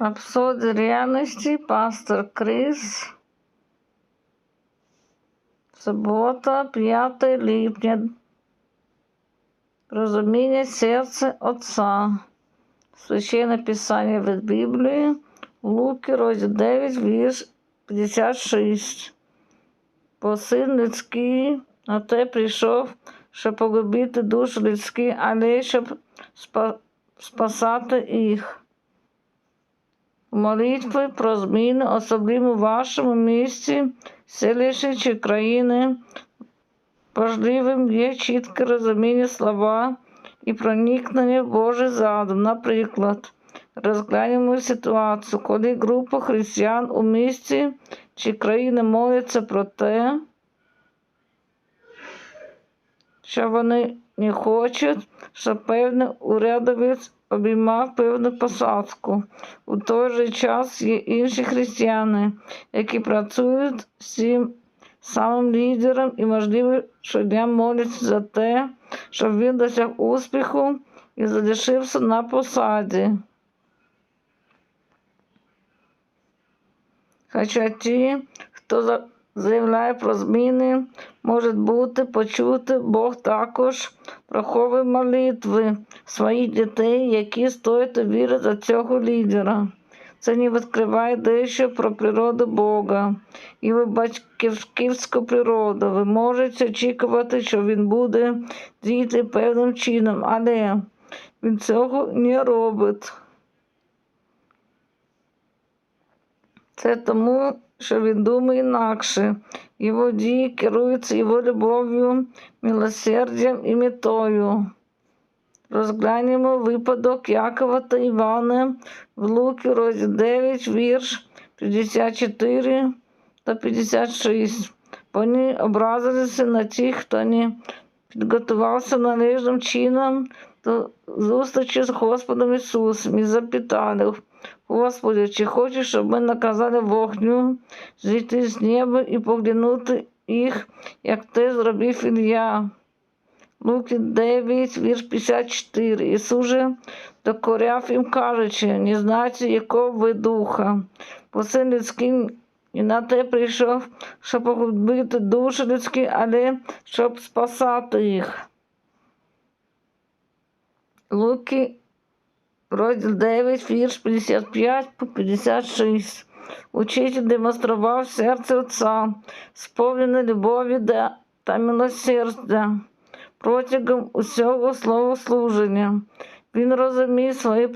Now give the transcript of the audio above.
Рапсодія реальності, пастор Крис. Субота, 5 липня. Розуміння серця Отця. Священне Писання від Біблії. Луки, розділ 9, вірш 56. Бо син людський на те прийшов, щоб погубити душу людські, але щоб спа- спасати їх. Молитви про зміни, особливо в вашому місті, селищі чи країни. Важливим є чітке розуміння слова і проникнення в Божий задум. Наприклад, розглянемо ситуацію, коли група християн у місті чи країни моляться про те, що вони не хочуть, щоб певний урядовець обіймав певну посадку. У той же час є інші християни, які працюють з цим самим лідером і, можливо, щодня моляться за те, щоб він досяг успіху і залишився на посаді. Хоча ті, хто за- заявляє про зміни, можуть бути почути, Бог також проховує молитви своїх дітей, які стоять у вірі за цього лідера. Це не відкриває дещо про природу Бога і батьківську природу. Ви можете очікувати, що він буде діяти певним чином, але він цього не робить. Це тому, що він думає інакше. Його дії керуються його любов'ю, милосердям і метою. Розглянемо випадок Якова та Івана в Луки, розділ 9, вірш 54 та 56. Вони образилися на тих, хто не підготувався належним чином до зустрічі з Господом Ісусом і запитали, Господи, чи хочеш, щоб ми наказали вогню зійти з неба і поглянути їх, як те зробив Ілля? Луки 9, вірш 54. Ісус же докоряв їм, кажучи, не знаєте, якого ви духа, бо син людський і на те прийшов, щоб погубити душі людські, але щоб спасати їх. Луки, розділ 9, вірш 55 по 56. Учитель демонстрував серце Отця, сповнене любові та милосердя протягом усього словослуження. Він розумів свої